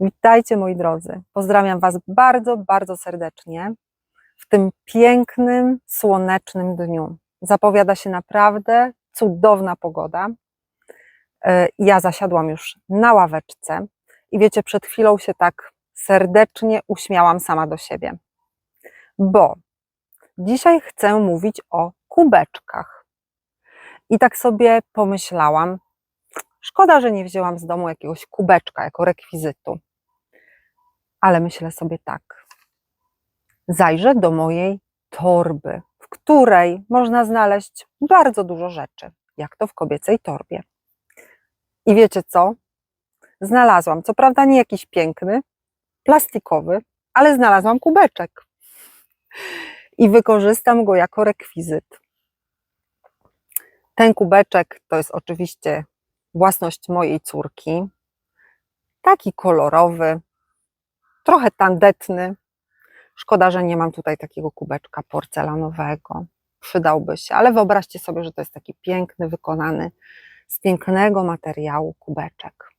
Witajcie moi drodzy. Pozdrawiam Was bardzo, bardzo serdecznie w tym pięknym, słonecznym dniu. Zapowiada się naprawdę cudowna pogoda. E, Ja zasiadłam już na ławeczce i wiecie, przed chwilą się tak serdecznie uśmiałam sama do siebie, bo dzisiaj chcę mówić o kubeczkach. I tak sobie pomyślałam, szkoda, że nie wzięłam z domu jakiegoś kubeczka jako rekwizytu ale myślę sobie tak. Zajrzę do mojej torby, w której można znaleźć bardzo dużo rzeczy, jak to w kobiecej torbie. I wiecie co? Znalazłam, co prawda nie jakiś piękny, plastikowy, ale znalazłam kubeczek. I wykorzystam go jako rekwizyt. Ten kubeczek to jest oczywiście własność mojej córki. Taki kolorowy, trochę tandetny. Szkoda, że nie mam tutaj takiego kubeczka porcelanowego. Przydałby się, ale wyobraźcie sobie, że to jest taki piękny, wykonany z pięknego materiału kubeczek.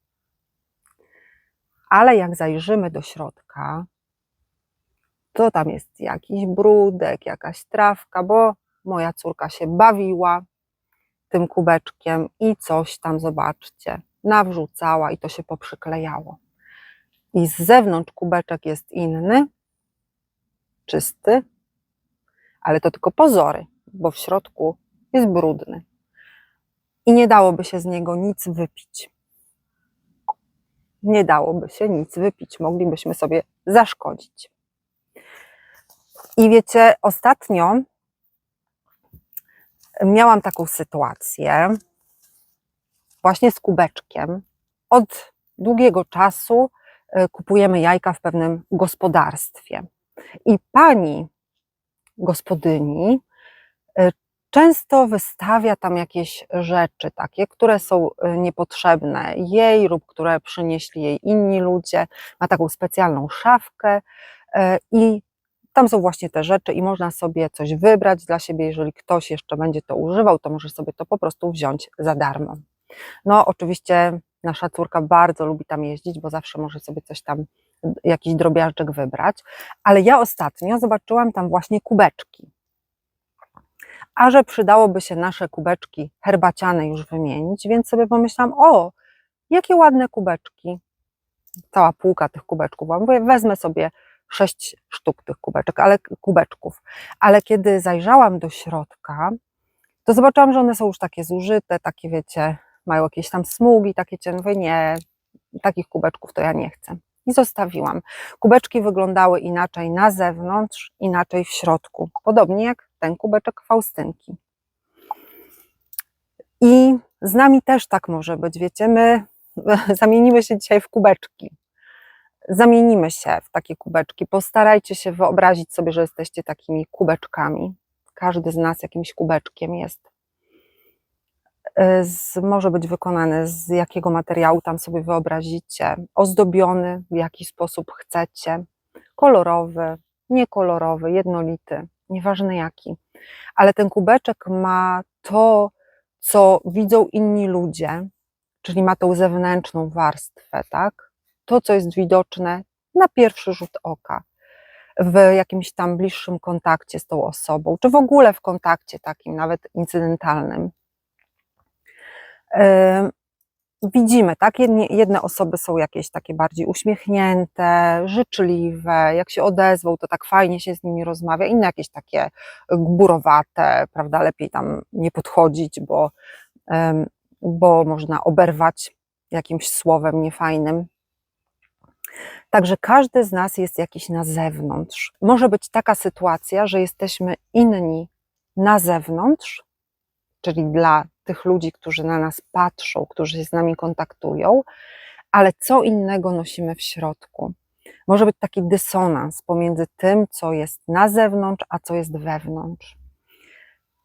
Ale jak zajrzymy do środka, to tam jest jakiś brudek, jakaś trawka, bo moja córka się bawiła tym kubeczkiem i coś tam, zobaczcie, nawrzucała i to się poprzyklejało i z zewnątrz kubeczek jest inny, czysty, ale to tylko pozory, bo w środku jest brudny. I nie dałoby się z niego nic wypić. Nie dałoby się nic wypić, moglibyśmy sobie zaszkodzić. I wiecie, ostatnio miałam taką sytuację właśnie z kubeczkiem. Od długiego czasu kupujemy jajka w pewnym gospodarstwie. I pani gospodyni e, często wystawia tam jakieś rzeczy takie, które są e, niepotrzebne jej lub które przynieśli jej inni ludzie. Ma taką specjalną szafkę e, i tam są właśnie te rzeczy i można sobie coś wybrać dla siebie. Jeżeli ktoś jeszcze będzie to używał, to może sobie to po prostu wziąć za darmo. No, oczywiście nasza córka bardzo lubi tam jeździć, bo zawsze może sobie coś tam, jakiś drobiażdżek wybrać. Ale ja ostatnio zobaczyłam tam właśnie kubeczki. A że przydałoby się nasze kubeczki herbaciane już wymienić, więc sobie pomyślałam, o, jakie ładne kubeczki. Cała półka tych kubeczków. A Mówię, wezmę sobie sześć sztuk tych kubeczek, ale kubeczków. Ale kiedy zajrzałam do środka, to zobaczyłam, że one są już takie zużyte, takie wiecie, mają jakieś tam smugi, takie cię mówię, nie, takich kubeczków to ja nie chcę. I zostawiłam. Kubeczki wyglądały inaczej na zewnątrz, inaczej w środku. Podobnie jak ten kubeczek Faustynki. I z nami też tak może być, wiecie, my zamienimy się dzisiaj w kubeczki. Zamienimy się w takie kubeczki. Postarajcie się wyobrazić sobie, że jesteście takimi kubeczkami. Każdy z nas jakimś kubeczkiem jest z, może być wykonany z jakiego materiału tam sobie wyobrazicie, ozdobiony w jaki sposób chcecie, kolorowy, niekolorowy, jednolity, nieważne jaki. Ale ten kubeczek ma to, co widzą inni ludzie, czyli ma tą zewnętrzną warstwę, tak? To, co jest widoczne na pierwszy rzut oka, w jakimś tam bliższym kontakcie z tą osobą, czy w ogóle w kontakcie takim, nawet incydentalnym widzimy, tak? Jednie, jedne osoby są jakieś takie bardziej uśmiechnięte, życzliwe, jak się odezwą, to tak fajnie się z nimi rozmawia, inne jakieś takie gburowate, prawda? Lepiej tam nie podchodzić, bo, bo można oberwać jakimś słowem niefajnym. Także każdy z nas jest jakiś na zewnątrz. Może być taka sytuacja, że jesteśmy inni na zewnątrz, czyli dla tych ludzi, którzy na nas patrzą, którzy się z nami kontaktują, ale co innego nosimy w środku. Może być taki dysonans pomiędzy tym, co jest na zewnątrz, a co jest wewnątrz.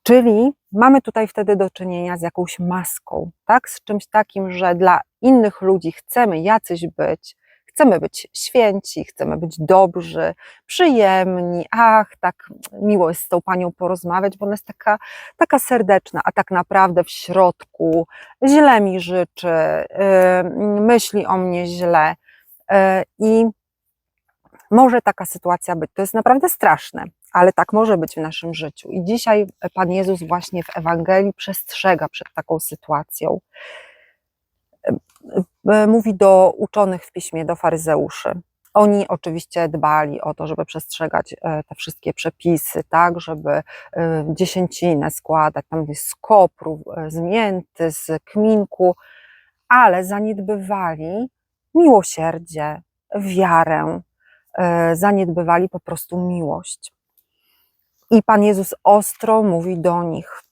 Czyli mamy tutaj wtedy do czynienia z jakąś maską, tak? Z czymś takim, że dla innych ludzi chcemy jacyś być, chcemy być święci, chcemy być dobrzy, przyjemni, ach, tak miło jest z tą panią porozmawiać, bo ona jest taka, taka serdeczna, a tak naprawdę w środku źle mi życzy, yy, myśli o mnie źle, E, I może taka sytuacja być. To jest naprawdę straszne, ale tak może być w naszym życiu. I dzisiaj Pan Jezus właśnie w Ewangelii przestrzega przed taką sytuacją. E, e, Mówi do uczonych w piśmie, do faryzeuszy. Oni oczywiście dbali o to, żeby przestrzegać e, te wszystkie przepisy, tak, żeby dziesięcinę składać, tam jest z kopru, z mięty, z kminku, ale zaniedbywali miłosierdzie, wiarę, zaniedbywali po prostu miłość. I Pan Jezus ostro mówi do nich.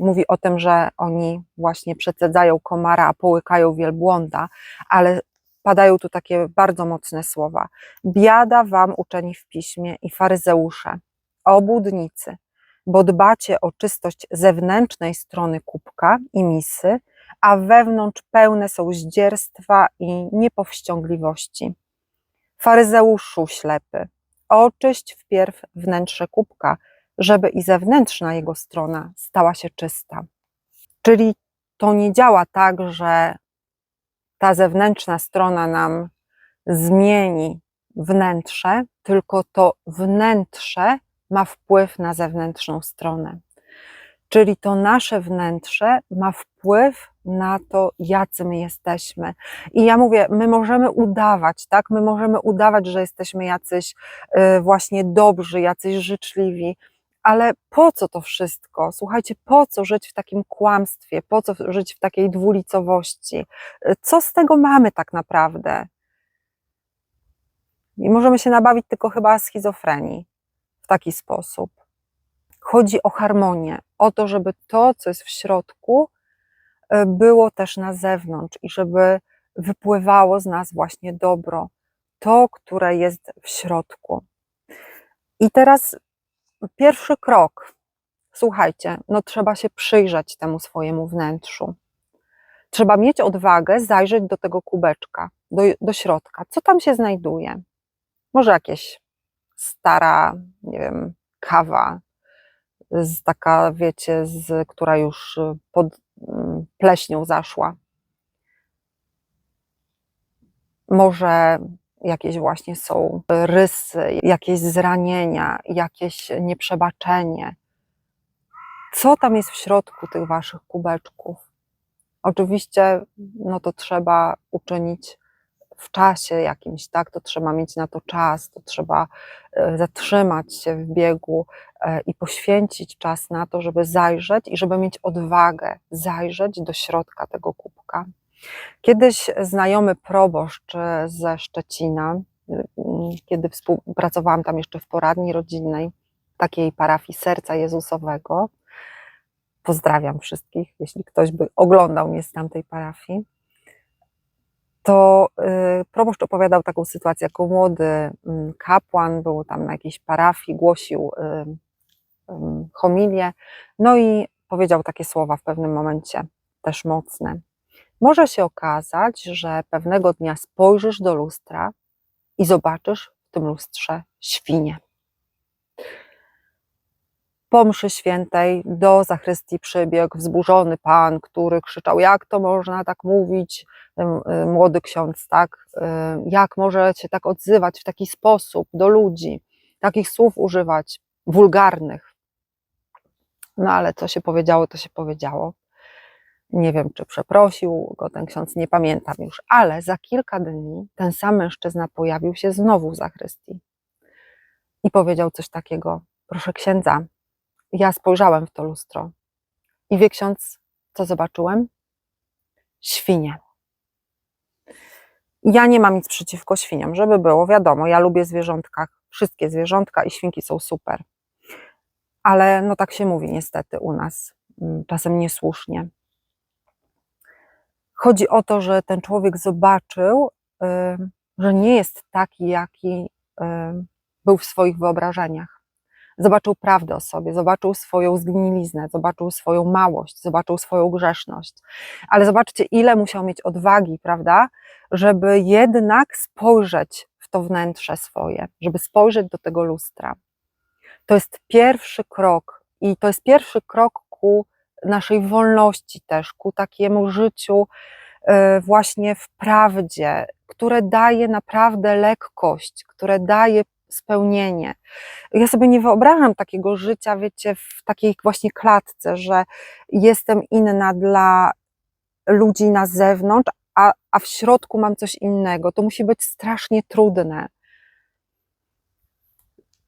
Mówi o tym, że oni właśnie przecedzają komara, a połykają wielbłąda, ale padają tu takie bardzo mocne słowa. Biada wam uczeni w piśmie i faryzeusze, obłudnicy, bo dbacie o czystość zewnętrznej strony kubka i misy, a wewnątrz pełne są zdzierstwa i niepowściągliwości. Faryzeuszu ślepy, oczyść wpierw wnętrze kubka, żeby i zewnętrzna jego strona stała się czysta. Czyli to nie działa tak, że ta zewnętrzna strona nam zmieni wnętrze, tylko to wnętrze ma wpływ na zewnętrzną stronę. Czyli to nasze wnętrze ma wpływ na to, jacy my jesteśmy. I ja mówię, my możemy udawać, tak? My możemy udawać, że jesteśmy jacyś y, właśnie dobrzy, jacyś życzliwi, ale po co to wszystko? Słuchajcie, po co żyć w takim kłamstwie? Po co żyć w takiej dwulicowości? Y, Co z tego mamy tak naprawdę? I możemy się nabawić tylko chyba schizofrenii w taki sposób. Chodzi o harmonię, o to, żeby to, co jest w środku, y, było też na zewnątrz i żeby wypływało z nas właśnie dobro, to, które jest w środku. I teraz pierwszy krok. Słuchajcie, no trzeba się przyjrzeć temu swojemu wnętrzu. Trzeba mieć odwagę zajrzeć do tego kubeczka, do, do środka. Co tam się znajduje? Może jakieś stara, nie wiem, kawa, z taka, wiecie, z, która już y, pod mm, pleśnią zaszła. Może jakieś właśnie są rysy, jakieś zranienia, jakieś nieprzebaczenie. Co tam jest w środku tych waszych kubeczków? Oczywiście, no to trzeba uczynić w czasie jakimś, tak? To trzeba mieć na to czas, to trzeba e, zatrzymać się w biegu e, i poświęcić czas na to, żeby zajrzeć i żeby mieć odwagę zajrzeć do środka tego kubka. Kiedyś znajomy proboszcz e, ze Szczecina, mm, kiedy współpracowałam tam jeszcze w poradni rodzinnej, takiej parafii Serca Jezusowego, pozdrawiam wszystkich, jeśli ktoś by oglądał mnie z tamtej parafii, to y, proboszcz opowiadał taką sytuację, jako młody kapłan, był tam na jakiejś parafii, głosił homilię, no i powiedział takie słowa w pewnym momencie, też mocne. Może się okazać, że pewnego dnia spojrzysz do lustra i zobaczysz w tym lustrze świnię. Po mszy świętej do zachrystii przybiegł wzburzony pan, który krzyczał, jak to można tak mówić, y, młody ksiądz, tak, y, jak może się tak odzywać w taki sposób do ludzi, takich słów używać, wulgarnych. No ale co się powiedziało, to się powiedziało. Nie wiem, czy przeprosił go ten ksiądz, nie pamiętam już, ale za kilka dni ten sam mężczyzna pojawił się znowu w zachrystii i powiedział coś takiego: Proszę księdza, ja spojrzałem w to lustro i wie ksiądz, co zobaczyłem? Świnie. Ja nie mam nic przeciwko świniom, żeby było wiadomo, ja lubię zwierzątka, wszystkie zwierzątka i świnki są super. Ale no tak się mówi niestety u nas, mm, czasem niesłusznie. Chodzi o to, że ten człowiek zobaczył, y, że nie jest taki, jaki y, był w swoich wyobrażeniach. Zobaczył prawdę o sobie, zobaczył swoją zgniliznę, zobaczył swoją małość, zobaczył swoją grzeszność. Ale zobaczcie, ile musiał mieć odwagi, prawda, żeby jednak spojrzeć w to wnętrze swoje, żeby spojrzeć do tego lustra. To jest pierwszy krok i to jest pierwszy krok ku naszej wolności też, ku takiemu życiu e, właśnie w prawdzie, które daje naprawdę lekkość, które daje spełnienie. Ja sobie nie wyobrażam takiego życia, wiecie, w takiej właśnie klatce, że jestem inna dla ludzi na zewnątrz, a, a w środku mam coś innego. To musi być strasznie trudne.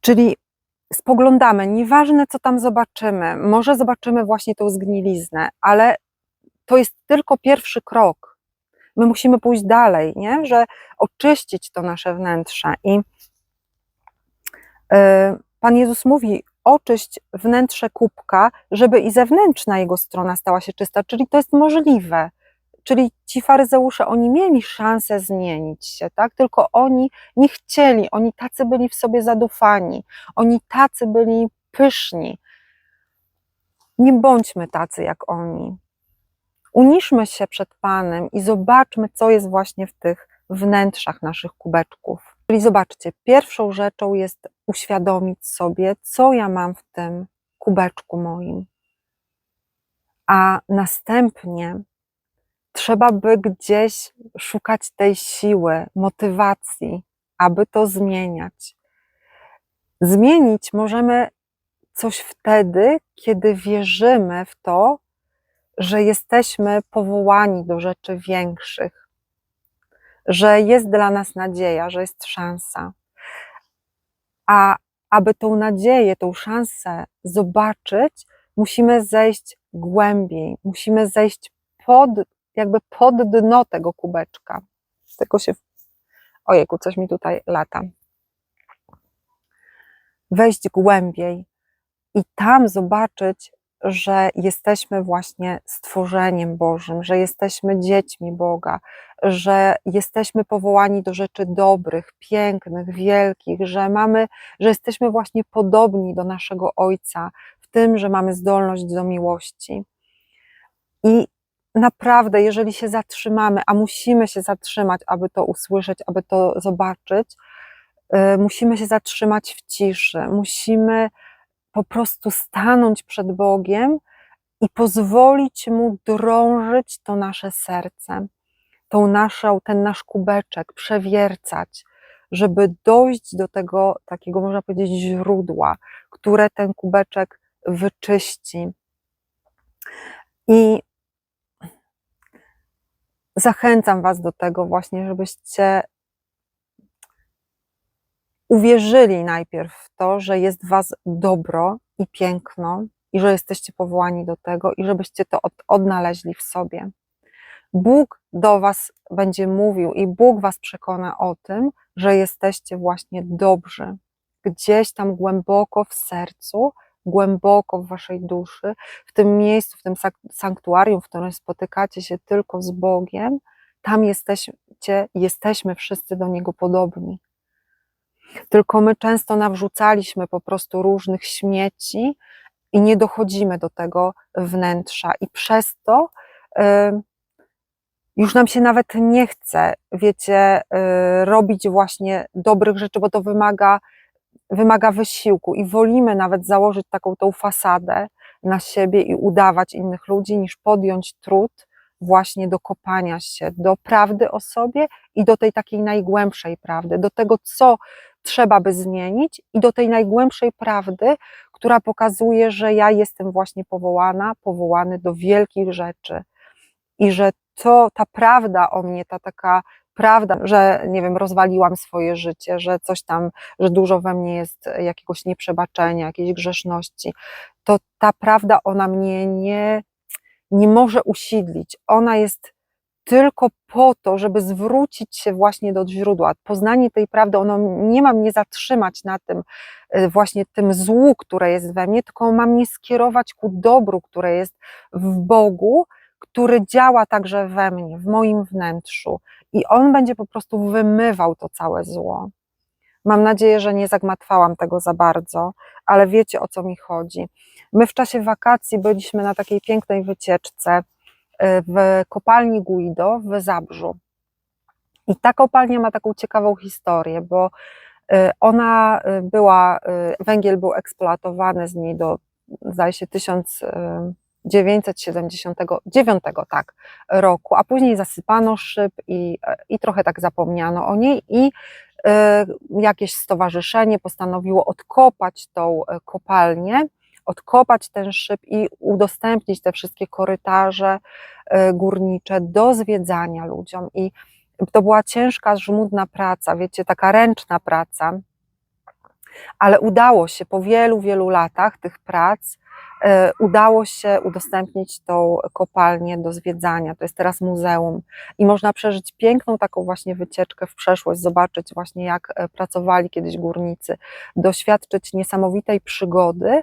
Czyli spoglądamy, nieważne co tam zobaczymy, może zobaczymy właśnie tą zgniliznę, ale to jest tylko pierwszy krok. My musimy pójść dalej, nie? że oczyścić to nasze wnętrze. I e, Pan Jezus mówi: oczyść wnętrze kubka, żeby i zewnętrzna jego strona stała się czysta, czyli to jest możliwe. Czyli ci faryzeusze, oni mieli szansę zmienić się, tak? Tylko oni nie chcieli, oni tacy byli w sobie zadufani, oni tacy byli pyszni. Nie bądźmy tacy jak oni. Uniszmy się przed Panem i zobaczmy, co jest właśnie w tych wnętrzach naszych kubeczków. Czyli zobaczcie, pierwszą rzeczą jest uświadomić sobie, co ja mam w tym kubeczku moim. A następnie trzeba by gdzieś szukać tej siły, motywacji, aby to zmieniać. Zmienić możemy coś wtedy, kiedy wierzymy w to, że jesteśmy powołani do rzeczy większych, że jest dla nas nadzieja, że jest szansa. A aby tą nadzieję, tą szansę zobaczyć, musimy zejść głębiej, musimy zejść pod jakby pod dno tego kubeczka. Tylko się. Ojejku, coś mi tutaj lata. Wejść głębiej i tam zobaczyć, że jesteśmy właśnie stworzeniem Bożym, że jesteśmy dziećmi Boga, że jesteśmy powołani do rzeczy dobrych, pięknych, wielkich, że mamy, że jesteśmy właśnie podobni do naszego Ojca w tym, że mamy zdolność do miłości. I naprawdę, jeżeli się zatrzymamy, a musimy się zatrzymać, aby to usłyszeć, aby to zobaczyć, y, musimy się zatrzymać w ciszy, musimy po prostu stanąć przed Bogiem i pozwolić Mu drążyć to nasze serce, tą naszą, ten nasz kubeczek, przewiercać, żeby dojść do tego takiego, można powiedzieć, źródła, które ten kubeczek wyczyści. I zachęcam Was do tego właśnie, żebyście uwierzyli najpierw w to, że jest Was dobro i piękno i że jesteście powołani do tego i żebyście to od, odnaleźli w sobie. Bóg do Was będzie mówił i Bóg Was przekona o tym, że jesteście właśnie dobrzy. Gdzieś tam głęboko w sercu głęboko w waszej duszy, w tym miejscu, w tym sanktuarium, w którym spotykacie się tylko z Bogiem, tam jesteście, jesteśmy wszyscy do Niego podobni. Tylko my często nawrzucaliśmy po prostu różnych śmieci i nie dochodzimy do tego wnętrza, i przez to y, już nam się nawet nie chce, wiecie, y, robić właśnie dobrych rzeczy, bo to wymaga wymaga wysiłku i wolimy nawet założyć taką tą fasadę na siebie i udawać innych ludzi, niż podjąć trud właśnie do kopania się do prawdy o sobie i do tej takiej najgłębszej prawdy, do tego, co trzeba by zmienić i do tej najgłębszej prawdy, która pokazuje, że ja jestem właśnie powołana, powołany do wielkich rzeczy i że to ta prawda o mnie, ta taka prawda, że nie wiem, rozwaliłam swoje życie, że coś tam, że dużo we mnie jest jakiegoś nieprzebaczenia, jakiejś grzeszności, to ta prawda ona mnie nie, nie może usidlić. Ona jest tylko po to, żeby zwrócić się właśnie do źródła. Poznanie tej prawdy, ono nie ma mnie zatrzymać na tym e, właśnie tym złu, które jest we mnie, tylko ma mnie skierować ku dobru, które jest w Bogu, który działa także we mnie, w moim wnętrzu i on będzie po prostu wymywał to całe zło. Mam nadzieję, że nie zagmatwałam tego za bardzo, ale wiecie o co mi chodzi. My w czasie wakacji byliśmy na takiej pięknej wycieczce y, w kopalni Guido w Zabrzu. I ta kopalnia ma taką ciekawą historię, bo y, ona była, y, węgiel był eksploatowany z niej do, zdaje się, 1000 1979 tak, roku, a później zasypano szyb i, i trochę tak zapomniano o niej i e, jakieś stowarzyszenie postanowiło odkopać tą e, kopalnię, odkopać ten szyb i udostępnić te wszystkie korytarze e, górnicze do zwiedzania ludziom. I to była ciężka, żmudna praca, wiecie, taka ręczna praca, ale udało się po wielu, wielu latach tych prac, udało się udostępnić tą kopalnię do zwiedzania. To jest teraz muzeum. I można przeżyć piękną taką właśnie wycieczkę w przeszłość, zobaczyć właśnie jak e, pracowali kiedyś górnicy, doświadczyć niesamowitej przygody,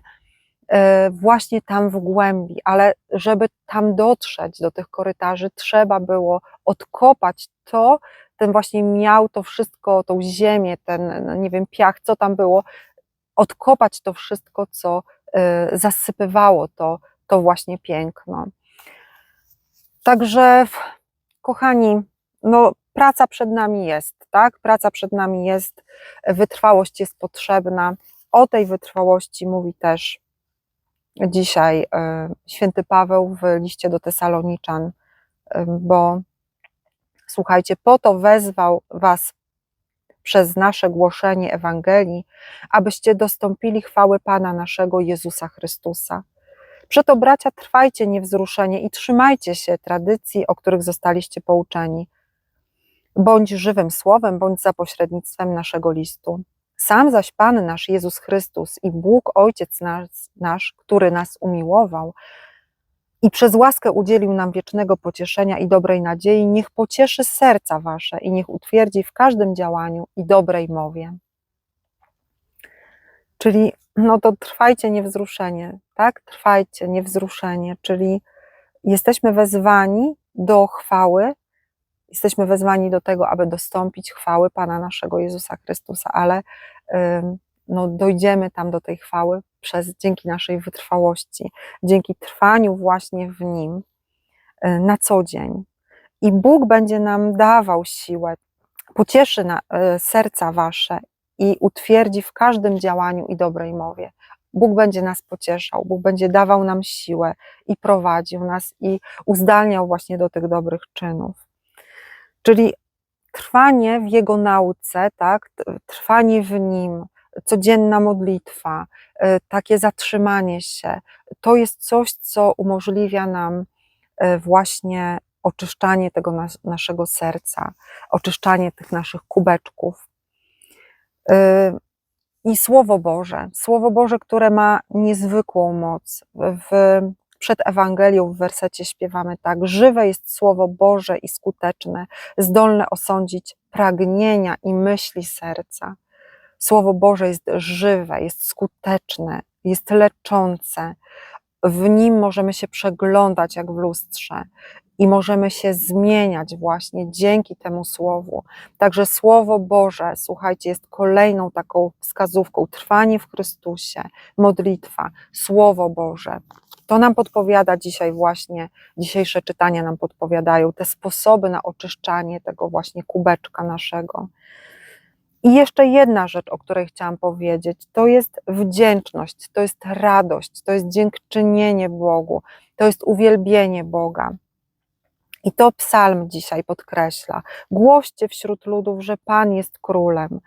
e, właśnie tam w głębi, ale żeby tam dotrzeć do tych korytarzy, trzeba było odkopać to, ten właśnie miał to wszystko, tą ziemię, ten, no nie wiem, piach, co tam było, odkopać to wszystko, co zasypywało to, to właśnie piękno. Także, kochani, no, praca przed nami jest, tak? Praca przed nami jest, wytrwałość jest potrzebna. O tej wytrwałości mówi też dzisiaj y, święty Paweł w liście do Tesaloniczan, y, bo Słuchajcie, po to wezwał Was przez nasze głoszenie Ewangelii, abyście dostąpili chwały Pana naszego Jezusa Chrystusa. Przeto, bracia, trwajcie niewzruszenie i trzymajcie się tradycji, o których zostaliście pouczeni. Bądź żywym słowem, bądź za pośrednictwem naszego listu. Sam zaś Pan nasz Jezus Chrystus i Bóg Ojciec nasz, nasz który nas umiłował, i przez łaskę udzielił nam wiecznego pocieszenia i dobrej nadziei, niech pocieszy serca wasze i niech utwierdzi w każdym działaniu i dobrej mowie. Czyli no to trwajcie niewzruszenie, tak? Trwajcie niewzruszenie, czyli jesteśmy wezwani do chwały, jesteśmy wezwani do tego, aby dostąpić chwały Pana naszego Jezusa Chrystusa, ale no, dojdziemy tam do tej chwały przez, dzięki naszej wytrwałości, dzięki trwaniu właśnie w Nim e, na co dzień. I Bóg będzie nam dawał siłę, pocieszy na, e, serca wasze i utwierdzi w każdym działaniu i dobrej mowie. Bóg będzie nas pocieszał, Bóg będzie dawał nam siłę i prowadził nas i uzdalniał właśnie do tych dobrych czynów. Czyli trwanie w Jego nauce, tak, trwanie w Nim, codzienna modlitwa, e, takie zatrzymanie się, to jest coś, co umożliwia nam e, właśnie oczyszczanie tego nas, naszego serca, oczyszczanie tych naszych kubeczków. E, I Słowo Boże, Słowo Boże, które ma niezwykłą moc. W, przed Ewangelią w wersecie śpiewamy tak: Żywe jest Słowo Boże i skuteczne, zdolne osądzić pragnienia i myśli serca. Słowo Boże jest żywe, jest skuteczne, jest leczące. W nim możemy się przeglądać jak w lustrze i możemy się zmieniać właśnie dzięki temu słowu. Także Słowo Boże, słuchajcie, jest kolejną taką wskazówką. Trwanie w Chrystusie, modlitwa, Słowo Boże. To nam podpowiada dzisiaj właśnie, dzisiejsze czytania nam podpowiadają te sposoby na oczyszczanie tego właśnie kubeczka naszego. I jeszcze jedna rzecz, o której chciałam powiedzieć, to jest wdzięczność, to jest radość, to jest dziękczynienie Bogu, to jest uwielbienie Boga. I to psalm dzisiaj podkreśla. Głoście wśród ludów, że Pan jest królem.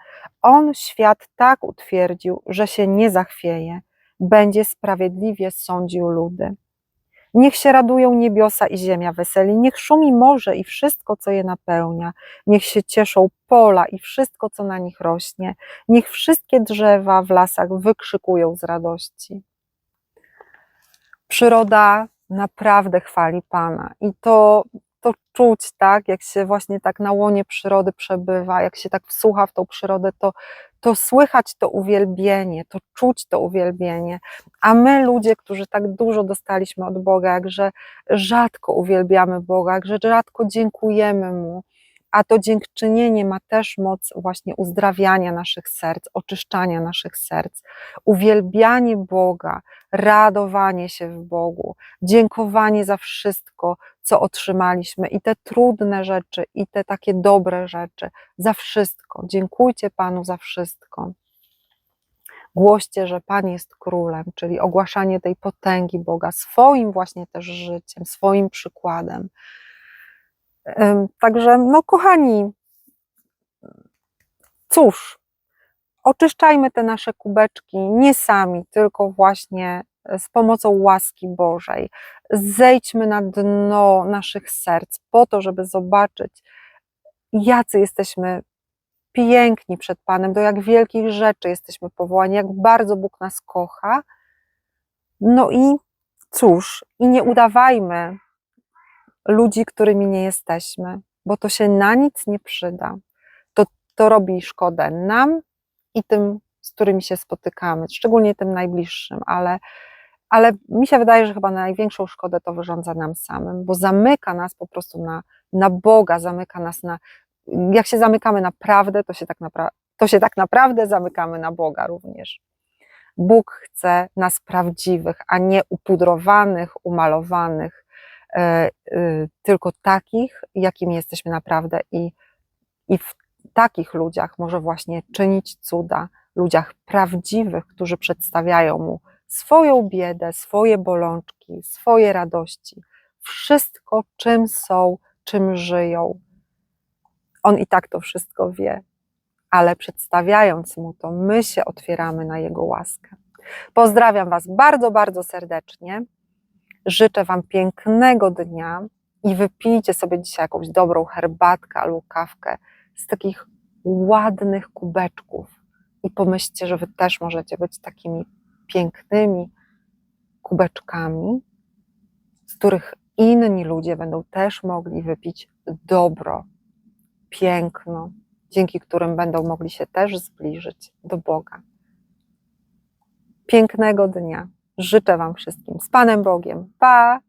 On świat tak utwierdził, że się nie zachwieje, będzie sprawiedliwie sądził ludy. Niech się radują niebiosa i ziemia weseli, niech szumi morze i wszystko, co je napełnia, niech się cieszą pola i wszystko, co na nich rośnie, niech wszystkie drzewa w lasach wykrzykują z radości. Przyroda naprawdę chwali Pana i to to czuć, tak, jak się właśnie tak na łonie przyrody przebywa, jak się tak wsłucha w tą przyrodę, to, to słychać to uwielbienie, to czuć to uwielbienie. A my, ludzie, którzy tak dużo dostaliśmy od Boga, jakże rzadko uwielbiamy Boga, jakże rzadko dziękujemy Mu, a to dziękczynienie ma też moc właśnie uzdrawiania naszych serc, oczyszczania naszych serc, uwielbianie Boga, radowanie się w Bogu, dziękowanie za wszystko, co otrzymaliśmy i te trudne rzeczy, i te takie dobre rzeczy, za wszystko. Dziękujcie Panu za wszystko. Głoście, że Pan jest królem, czyli ogłaszanie tej potęgi Boga swoim właśnie też życiem, swoim przykładem. Także, no kochani, cóż, oczyszczajmy te nasze kubeczki nie sami, tylko właśnie z pomocą łaski Bożej. Zejdźmy na dno naszych serc po to, żeby zobaczyć, jacy jesteśmy piękni przed Panem, do jak wielkich rzeczy jesteśmy powołani, jak bardzo Bóg nas kocha. No i cóż, i nie udawajmy ludzi, którymi nie jesteśmy, bo to się na nic nie przyda. To, to robi szkodę nam i tym, z którymi się spotykamy, szczególnie tym najbliższym, ale, ale mi się wydaje, że chyba największą szkodę to wyrządza nam samym, bo zamyka nas po prostu na, na Boga, zamyka nas na. Jak się zamykamy na prawdę, to się, tak napra- to się tak naprawdę zamykamy na Boga również. Bóg chce nas prawdziwych, a nie upudrowanych, umalowanych, tylko takich, jakimi jesteśmy naprawdę, i, i w takich ludziach może właśnie czynić cuda, ludziach prawdziwych, którzy przedstawiają mu swoją biedę, swoje bolączki, swoje radości, wszystko, czym są, czym żyją. On i tak to wszystko wie, ale przedstawiając mu to, my się otwieramy na jego łaskę. Pozdrawiam Was bardzo, bardzo serdecznie. Życzę Wam pięknego dnia i wypijcie sobie dzisiaj jakąś dobrą herbatkę albo kawkę z takich ładnych kubeczków i pomyślcie, że Wy też możecie być takimi pięknymi kubeczkami, z których inni ludzie będą też mogli wypić dobro, piękno, dzięki którym będą mogli się też zbliżyć do Boga. Pięknego dnia. Życzę Wam wszystkim z Panem Bogiem. Pa!